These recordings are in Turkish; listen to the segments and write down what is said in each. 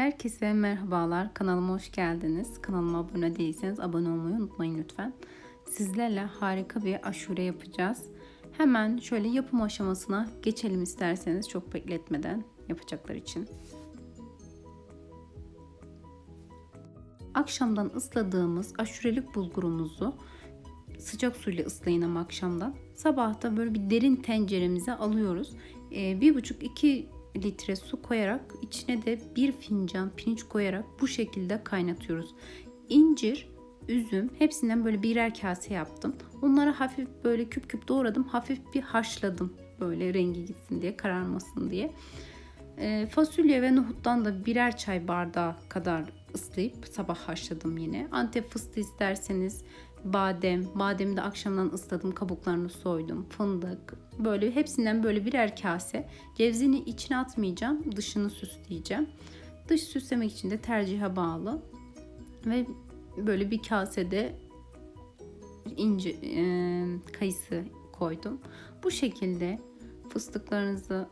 Herkese merhabalar. Kanalıma hoş geldiniz. Kanalıma abone değilseniz abone olmayı unutmayın lütfen. Sizlerle harika bir aşure yapacağız. Hemen şöyle yapım aşamasına geçelim isterseniz çok bekletmeden yapacaklar için. Akşamdan ısladığımız aşurelik bulgurumuzu sıcak suyla ıslayın ama akşamdan. Sabah da böyle bir derin tenceremize alıyoruz. Ee, bir buçuk iki litre su koyarak içine de bir fincan pirinç koyarak bu şekilde kaynatıyoruz. İncir, üzüm hepsinden böyle birer kase yaptım. Onları hafif böyle küp küp doğradım. Hafif bir haşladım. Böyle rengi gitsin diye kararmasın diye. E, fasulye ve nohuttan da birer çay bardağı kadar ıslayıp sabah haşladım yine. Antep fıstığı isterseniz badem, bademi de akşamdan ısladım, kabuklarını soydum, fındık, böyle hepsinden böyle birer kase. Cevzini içine atmayacağım, dışını süsleyeceğim. Dış süslemek için de tercihe bağlı. Ve böyle bir kasede ince e, kayısı koydum. Bu şekilde fıstıklarınızı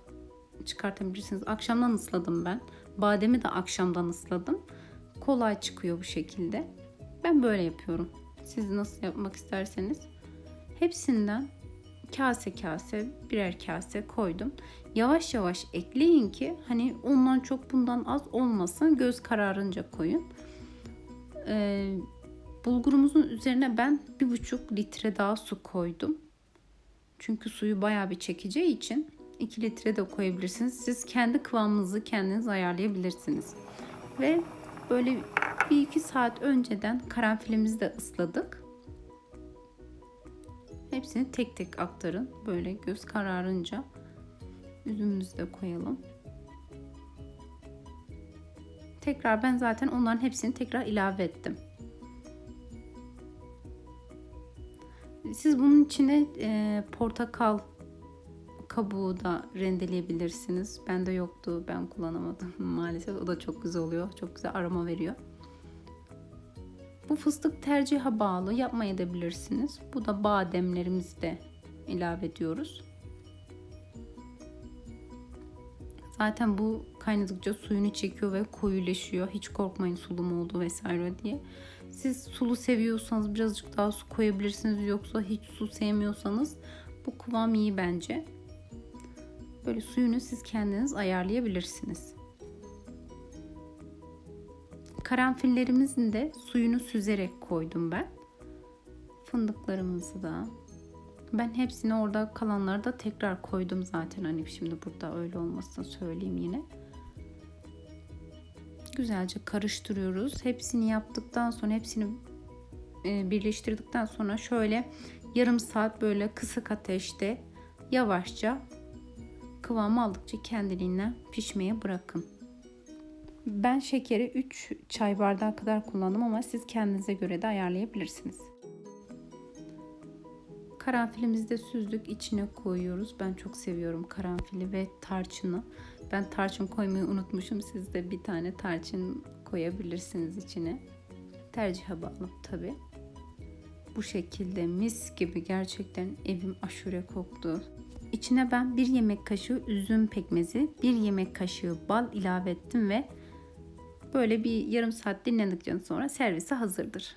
çıkartabilirsiniz. Akşamdan ısladım ben. Bademi de akşamdan ısladım. Kolay çıkıyor bu şekilde. Ben böyle yapıyorum. Siz nasıl yapmak isterseniz. Hepsinden kase kase birer kase koydum. Yavaş yavaş ekleyin ki hani ondan çok bundan az olmasın. Göz kararınca koyun. Ee, bulgurumuzun üzerine ben bir buçuk litre daha su koydum. Çünkü suyu bayağı bir çekeceği için 2 litre de koyabilirsiniz. Siz kendi kıvamınızı kendiniz ayarlayabilirsiniz. Ve böyle bir iki saat önceden karanfilimizi de ısladık. Hepsini tek tek aktarın. Böyle göz kararınca üzümümüzü de koyalım. Tekrar ben zaten onların hepsini tekrar ilave ettim. Siz bunun içine e, portakal kabuğu da rendeleyebilirsiniz. Bende yoktu. Ben kullanamadım maalesef. O da çok güzel oluyor. Çok güzel aroma veriyor. Bu fıstık tercihe bağlı. Yapmayabilirsiniz. Bu da bademlerimizi de ilave ediyoruz. Zaten bu kaynadıkça suyunu çekiyor ve koyuleşiyor. Hiç korkmayın sulu mu oldu vesaire diye. Siz sulu seviyorsanız birazcık daha su koyabilirsiniz. Yoksa hiç su sevmiyorsanız bu kıvam iyi bence. Böyle suyunu siz kendiniz ayarlayabilirsiniz. Karanfillerimizin de suyunu süzerek koydum ben. Fındıklarımızı da. Ben hepsini orada kalanları da tekrar koydum zaten. Hani şimdi burada öyle olmasını söyleyeyim yine. Güzelce karıştırıyoruz. Hepsini yaptıktan sonra hepsini e, birleştirdikten sonra şöyle yarım saat böyle kısık ateşte yavaşça kıvam aldıkça kendiliğinden pişmeye bırakın. Ben şekeri 3 çay bardağı kadar kullandım ama siz kendinize göre de ayarlayabilirsiniz. Karanfilimizi de süzdük içine koyuyoruz. Ben çok seviyorum karanfili ve tarçını. Ben tarçın koymayı unutmuşum. Siz de bir tane tarçın koyabilirsiniz içine. Tercihe bağlı tabi. Bu şekilde mis gibi gerçekten evim aşure koktu. İçine ben bir yemek kaşığı üzüm pekmezi, bir yemek kaşığı bal ilave ettim ve böyle bir yarım saat dinlendikten sonra servise hazırdır.